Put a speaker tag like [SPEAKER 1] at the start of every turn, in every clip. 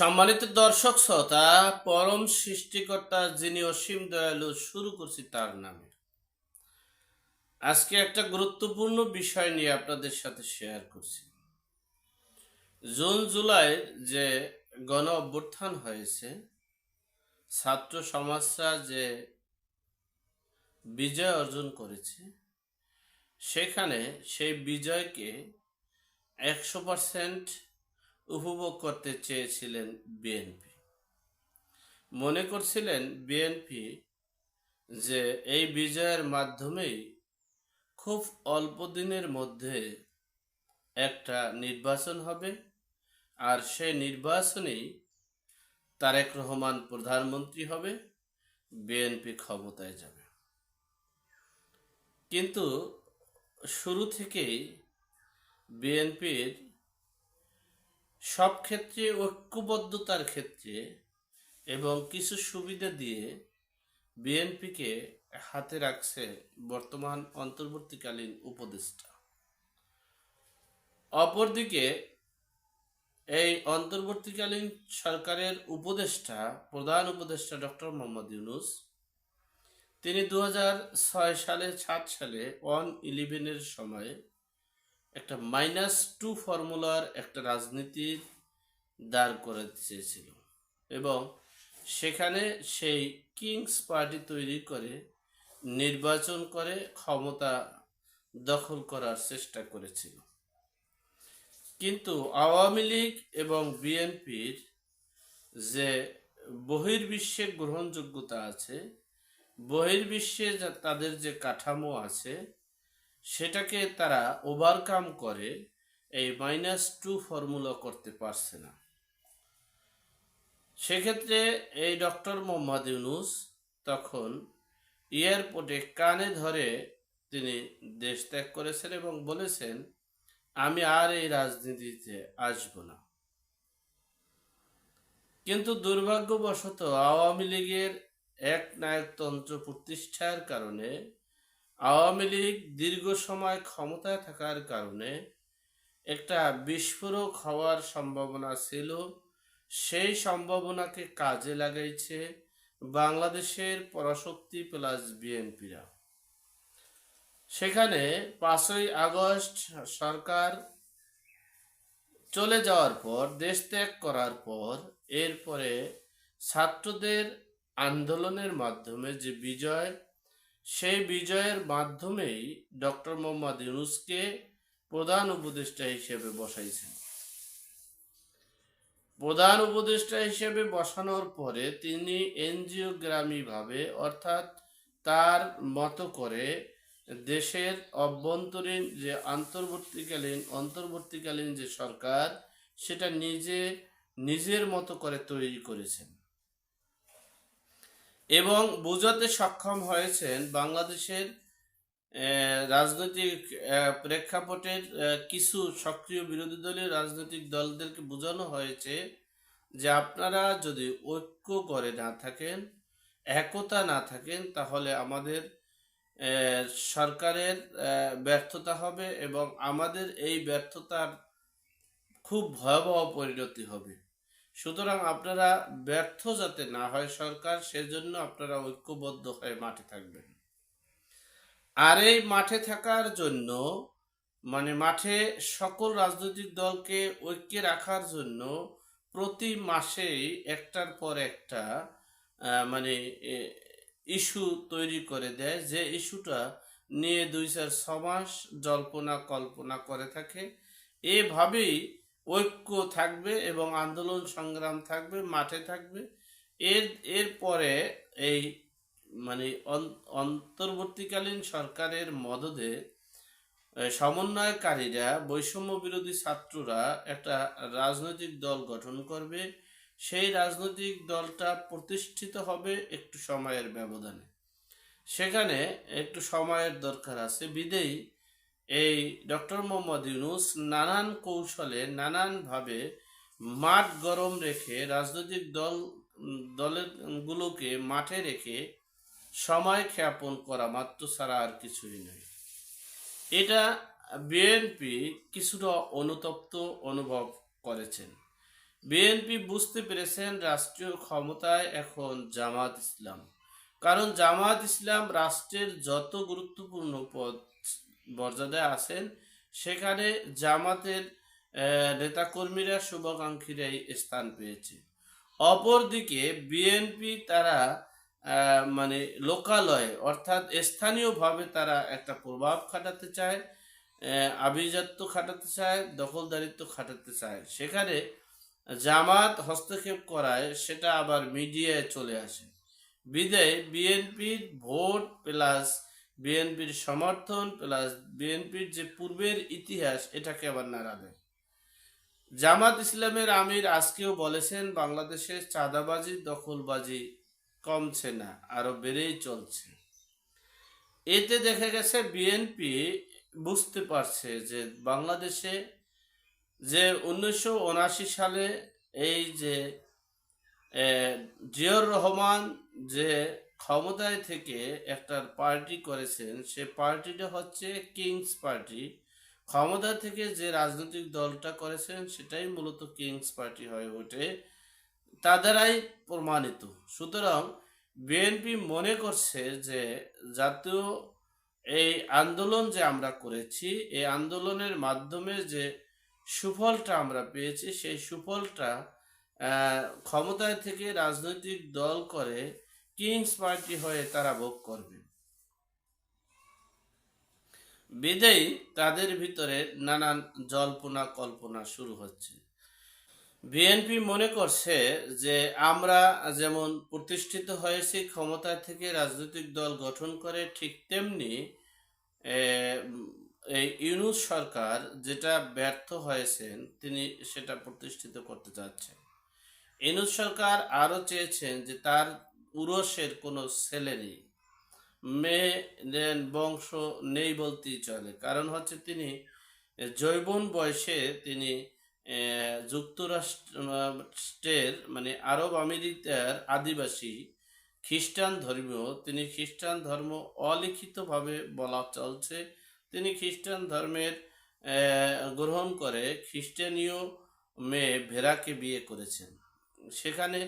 [SPEAKER 1] সম্মানিত দর্শক, শ্রোতা, পরম সৃষ্টিকর্তা যিনি অসীম দয়ালু, শুরু করছি তার নামে। আজকে একটা গুরুত্বপূর্ণ বিষয় নিয়ে আপনাদের সাথে শেয়ার করছি। জুন, জুলাই যে গণ অভ্যুত্থান হয়েছে, ছাত্র সমাজরা যে বিজয় অর্জন করেছে, সেখানে সেই বিজয়কে একশো পার্সেন্ট উপভোগ করতে চেয়েছিলেন বিএনপি। মনে করছিলেন বিএনপি যে এই বিজয়ের মাধ্যমেই খুব অল্প দিনের মধ্যে একটা নির্বাচন হবে আর সেই নির্বাচনেই তারেক রহমান প্রধানমন্ত্রী হবে, বিএনপি ক্ষমতায় যাবে। কিন্তু শুরু থেকেই বিএনপির সব ক্ষেত্রে ঐক্যবদ্ধতার ক্ষেত্রে এবং কিছু সুবিধা দিয়ে বিএনপিকে হাতে রাখছে বর্তমান অন্তর্বর্তীকালীন উপদেষ্টা। অপরদিকে এই অন্তর্বর্তীকালীন সরকারের উপদেষ্টা, প্রধান উপদেষ্টা ডক্টর মোহাম্মদ ইউনুস, তিনি দু হাজার ছয় সালে সাত সালে ওয়ান ইলেভেনের সময় একটা মাইনাস টু ফর্মুলার একটা রাজনীতির দাঁড় করে চেয়েছিল এবং সেখানে সেই কিংস পার্টি তৈরি করে নির্বাচন করে ক্ষমতা দখল করার চেষ্টা করেছিল। কিন্তু আওয়ামী লীগ এবং বিএনপির যে বহির্বিশ্বে গ্রহণযোগ্যতা আছে, বহির্বিশ্বে তাদের যে কাঠামো আছে সেটাকে তারা ওভারকাম করে, এই মাইনাস টু ফর্মুলা করতে পারছে না। সেক্ষেত্রে এই ডক্টর মোহাম্মদ ইউনুস তখন এয়ারপোর্টে কানে ধরে তিনি দেশ ত্যাগ করেছেন এবং বলেছেন, আমি আর এই রাজনীতিতে আসব না। কিন্তু দুর্ভাগ্যবশত আওয়ামী লীগের এক নায়কতন্ত্র প্রতিষ্ঠার কারণে আওয়ামী লীগ দীর্ঘ সময় ক্ষমতায় থাকার কারণে একটা বিস্ফোরক হওয়ার সম্ভাবনা ছিল। সেই সম্ভাবনাকে কাজে লাগাইছে বাংলাদেশের পরাশক্তি প্লাস বিএনপিরা। সেখানে পাঁচই আগস্ট সরকার চলে যাওয়ার পর, দেশ ত্যাগ করার পর, এরপরে ছাত্রদের আন্দোলনের মাধ্যমে যে বিজয় সেই বিজয়ের মাধ্যমেই ডক্টর মোহাম্মদ ইউনুসকে প্রধান উপদেষ্টা হিসেবে বসাইছেন। প্রধান উপদেষ্টা হিসেবে বসানোর পরে তিনি এনজিওগ্রামীভাবে, অর্থাৎ তার মতো করে দেশের অভ্যন্তরীণ যে অন্তর্বর্তীকালীন অন্তর্বর্তীকালীন যে সরকার, সেটা নিজে, নিজের মতো করে তৈরি করেছেন। এবং বোঝাতে সক্ষম হয়েছেন বাংলাদেশের রাজনৈতিক প্রেক্ষাপটের কিছু সক্রিয় বিরোধী দলের রাজনৈতিক দলদেরকে বোঝানো হয়েছে যে আপনারা যদি ঐক্য করে না থাকেন, একতা না থাকেন, তাহলে আমাদের সরকারের ব্যর্থতা হবে এবং আমাদের এই ব্যর্থতার খুব ভয়াবহ পরিণতি হবে। সুতরাং আপনারা ব্যর্থ যাতে না হয় সরকার, সেজন্য আপনারা ঐক্যবদ্ধ হয়ে মাঠে থাকবেন। আর এই মাঠে থাকার জন্য মানে মাঠে সকল রাজনৈতিক দলকে ঐক্যে রাখার জন্য প্রতি মাসেই একটার পর একটা মানে ইস্যু তৈরি করে দেয়। যে ইস্যুটা নিয়ে দুই চার ছমাস জল্পনা কল্পনা করে থাকে। এভাবেই ঐক্য থাকবে এবং আন্দোলন সংগ্রাম থাকবে, মাঠে থাকবে। এর এরপরে এই মানে অন্তর্বর্তীকালীন সরকারের মদদে সমন্বয়কারীরা, বৈষম্য বিরোধী ছাত্ররা একটা রাজনৈতিক দল গঠন করবে। সেই রাজনৈতিক দলটা প্রতিষ্ঠিত হবে একটু সময়ের ব্যবধানে। সেখানে একটু সময়ের দরকার আছে। বিদেয়ী এই ডক্টর মোহাম্মদ ইউনুস নানান কৌশলে নানানভাবে মাঠ গরম রেখে রাজনৈতিক দল দলের গুলোকে মাঠে রেখে সময় ক্ষেপণ করা মাত্র ছাড়া আর কিছুই নয়। এটা বিএনপি কিছুটা অনুতপ্ত অনুভব করেছেন। বিএনপি বুঝতে পেরেছেন রাষ্ট্রীয় ক্ষমতায় এখন জামাত ইসলাম। কারণ জামাত ইসলাম রাষ্ট্রের যত গুরুত্বপূর্ণ পদ মর্যাদায় আছেন। সেখানে জামাতের নেতাকর্মীরা শুভাকাঙ্ক্ষীরাই স্থান পেয়েছে। অপরদিকে বিএনপি তারা মানে লোকালয়ে, অর্থাৎ স্থানীয়ভাবে তারা একটা প্রভাব খাটাতে চায় আভিজাত্য খাটাতে চায়, দখলদারিত্ব খাটাতে চায়। সেখানে জামাত হস্তক্ষেপ করায় সেটা আবার মিডিয়ায় চলে আসে। বিদায়, বিএনপির ভোট প্লাস বিএনপির সমর্থন প্লাস বিএনপির যে পূর্বের ইতিহাস, এটাকে আবার নাড়া দেয়। জামাত ইসলামের আমির আজকেও বলেছেন, বাংলাদেশে চাঁদাবাজি, দখলবাজি কমছে না, আরও বেড়েই চলছে। এতে দেখা গেছে, বিএনপি বুঝতে পারছে যে বাংলাদেশে যে উনিশশো সালে এই যে জিয়র রহমান যে ক্ষমতায় থেকে একটা পার্টি করেছেন, সে পার্টিটা হচ্ছে কিংস পার্টি। ক্ষমতা থেকে যে রাজনৈতিক দলটা করেছেন, সেটাই মূলত কিংস পার্টি হয়ে ওঠে। তা দ্বারাই প্রমাণিত। সুতরাং বিএনপি মনে করছে যে জাতীয় এই আন্দোলন যে আমরা করেছি, এই আন্দোলনের মাধ্যমে যে সুফলটা আমরা পেয়েছি, সেই সুফলটা ক্ষমতায় থেকে রাজনৈতিক দল করে কিংস পার্টি হয়ে তারা ভোগ করবে। বিদেই তাদের ভিতরে নানান জল্পনা কল্পনা শুরু হচ্ছে। বিএনপি মনে করছে যে আমরা যেমন প্রতিষ্ঠিত হয়েছি ক্ষমতা থেকে রাজনৈতিক দল গঠন করে ঠিক তেমনি এই ইউনুস সরকার যেটা ব্যর্থ হয়েছেন, তিনি সেটা প্রতিষ্ঠিত করতে চাচ্ছেন ইউনুস সরকার আরও চেয়েছেন যে তার উরসের কোনো ছেলে নেই। মেয়ে বংশ নেই বলতেই চলে। কারণ হচ্ছে তিনি জৈবন বয়সে তিনি যুক্তরাষ্ট্রের মানে আরব আমেরিকার আদিবাসী, খ্রিস্টান ধর্মীয়, তিনি খ্রিস্টান ধর্ম অলিখিতভাবে বলা চলছে। তিনি খ্রিস্টান ধর্মের গ্রহণ করে খ্রিস্টানীয় মেয়ে ভেরাকে বিয়ে করেছেন। সেখানে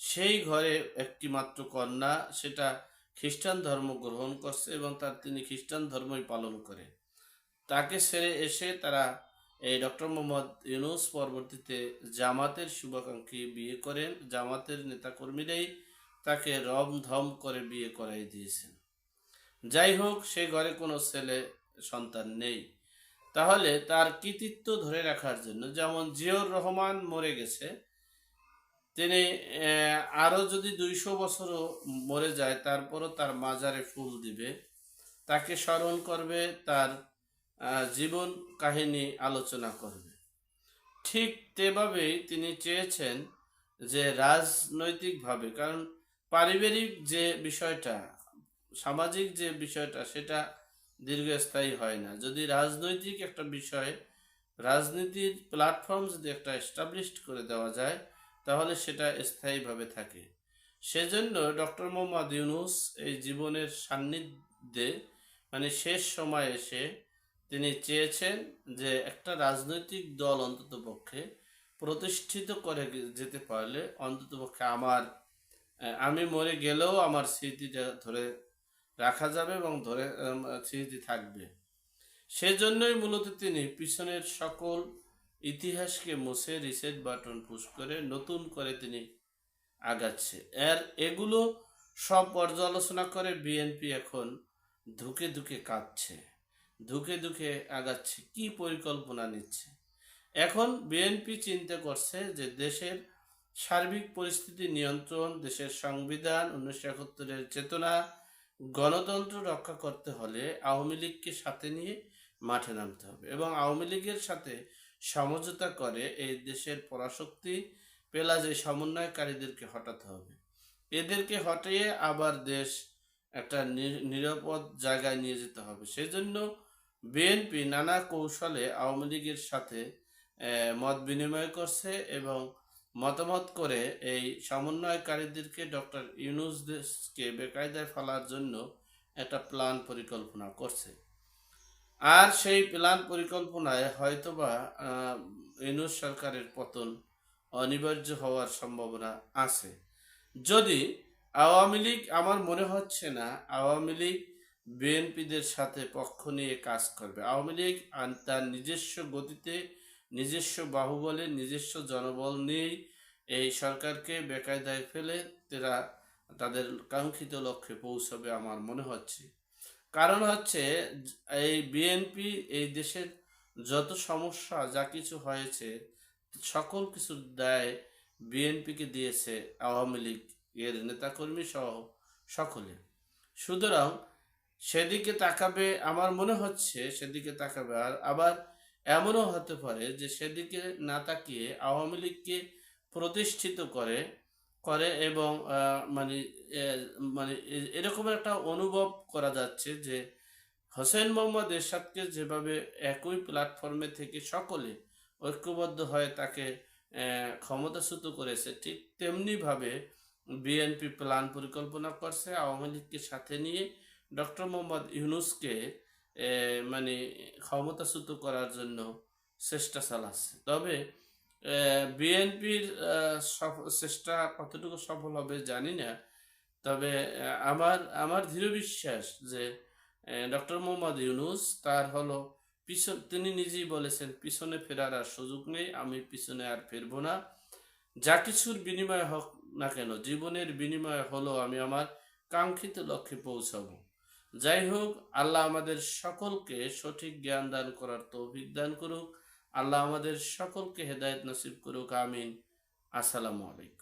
[SPEAKER 1] সেই ঘরে একটি মাত্র কন্যা, সেটা খ্রিস্টান ধর্ম গ্রহণ করছে এবং তার তিনি খ্রিস্টান ধর্মই পালন করে। তাকে ছেড়ে এসে তারা এই ডক্টর মোহাম্মদ ইউনুস পরবর্তীতে জামাতের শুভাকাঙ্ক্ষী বিয়ে করেন। জামাতের নেতাকর্মীরাই তাকে রম ধম করে বিয়ে করাই দিয়েছেন। যাই হোক, সে ঘরে কোনো ছেলে সন্তান নেই। তাহলে তার কৃতিত্ব ধরে রাখার জন্য যেমন জিয়র রহমান মরে গেছে তিনি আহ, আরও যদি দুইশো বছরও মরে যায় তারপরও তার মাজারে ফুল দিবে। তাকে স্মরণ করবে তার জীবন কাহিনী আলোচনা করবে। ঠিক তেভাবেই তিনি চেয়েছেন যে রাজনৈতিকভাবে কারণ পারিবারিক যে বিষয়টা সামাজিক যে বিষয়টা সেটা দীর্ঘস্থায়ী হয় না। যদি রাজনৈতিক একটা বিষয় রাজনীতির প্ল্যাটফর্ম যদি একটা এস্টাবলিশড করে দেওয়া যায় তাহলে সেটা স্থায়ীভাবে থাকে। সেজন্য ডক্টর মোহাম্মদ ইউনুস এই জীবনের সান্নিধ্যে মানে শেষ সময় এসে তিনি চেয়েছেন যে একটা রাজনৈতিক দল অন্তত পক্ষে প্রতিষ্ঠিত করে যেতে পারলে অন্তত পক্ষে আমার আমি মরে গেলেও আমার স্মৃতিটা ধরে রাখা যাবে এবং ধরে স্মৃতি থাকবে। সেজন্যই মূলত তিনি পিছনের সকল ইতিহাসকে মুছে রিসেট বাটন পুশ করে নতুন করে তিনি আগাচ্ছে। এর এগুলো সব পর্যালোচনা করে বিএনপি এখন ধুকে ধুকে কাঁদছে। ধুকে ধুকে আগাচ্ছে, কি পরিকল্পনা নিচ্ছে? এখন বিএনপি চিন্তা করছে যে দেশের সার্বিক পরিস্থিতি নিয়ন্ত্রণ, দেশের সংবিধান, উনিশশো একাত্তরের চেতনা, গণতন্ত্র রক্ষা করতে হলে আওয়ামী লীগকে সাথে নিয়ে মাঠে নামতে হবে। এবং আওয়ামী লীগের সাথে সমঝোতা করে এই দেশের পরাশক্তি পেলা যে সমন্বয়কারীদেরকে হটাতে হবে। এদেরকে হটিয়ে আবার দেশ একটা নিরাপদ জায়গায় নিয়ে যেতে হবে। সেজন্য বিএনপি নানা কৌশলে আওয়ামী লীগের সাথে মত বিনিময় করছে এবং মতামত করে এই সমন্বয়কারীদেরকে ডক্টর ইউনুসকে বেকায়দায় ফেলার জন্য একটা প্ল্যান পরিকল্পনা করছে। আর সেই প্ল্যান পরিকল্পনায় হয়তোবা ইউনুস সরকারের পতন অনিবার্য হওয়ার সম্ভাবনা আছে। যদি আওয়ামী লীগ, আমার মনে হচ্ছে না, আওয়ামী লীগ বিএনপিদের সাথে পক্ষ নিয়ে কাজ করবে। আওয়ামী লীগ তার নিজস্ব গতিতে, নিজস্ব বাহুবলে, নিজস্ব জনবল নিয়েই এই সরকারকে বেকায়দায় ফেলে তারা তাদের কাঙ্ক্ষিত লক্ষ্যে পৌঁছবে আমার মনে হচ্ছে। কারণ হচ্ছে, এই বিএনপি এই দেশের যত সমস্যা, যা কিছু হয়েছে, সকল কিছু দায় বিএনপিকে দিয়েছে আওয়ামী লীগ, এর নেতাকর্মী সহ সকলে। সুতরাং সেদিকে তাকাবে, আমার মনে হচ্ছে সেদিকে তাকাবে। আর আবার এমনও হতে পারে যে সেদিকে না তাকিয়ে আওয়ামী লীগকে প্রতিষ্ঠিত করে করে এবং মানে মানে এরকম একটা অনুভব করা যাচ্ছে যে হোসেন মোহাম্মদ এরশাদকে যেভাবে একই প্ল্যাটফর্মে থেকে সকলে ঐক্যবদ্ধ হয়ে তাকে ক্ষমতাচ্যুত করেছে, ঠিক তেমনিভাবে বিএনপি প্ল্যান পরিকল্পনা করছে, আওয়ামী লীগকে সাথে নিয়ে ডক্টর মোহাম্মদ ইউনুসকে মানে ক্ষমতাচ্যুত করার জন্য চেষ্টা চালাচ্ছে। তবে বিএনপির চেষ্টা কতটুকু সফল হবে জানি না। তবে আমার আমার দৃঢ় বিশ্বাস যে ডক্টর মোহাম্মদ ইউনুস তার হলো পিছন, তিনি নিজেই বলেছেন, পিছনে ফেরার আর সুযোগ নেই, আমি পিছনে আর ফিরবো না। যা কিছুর বিনিময় হোক না কেন, জীবনের বিনিময় হলো আমি আমার কাঙ্ক্ষিত লক্ষ্যে পৌঁছাবো। যাই হোক, আল্লাহ আমাদের সকলকে সঠিক জ্ঞান দান করার তৌফিক দান করুক। আল্লাহ আমাদের সকলকে হেদায়ত নসিব করুক আমিন। আসসালামু আলাইকুম।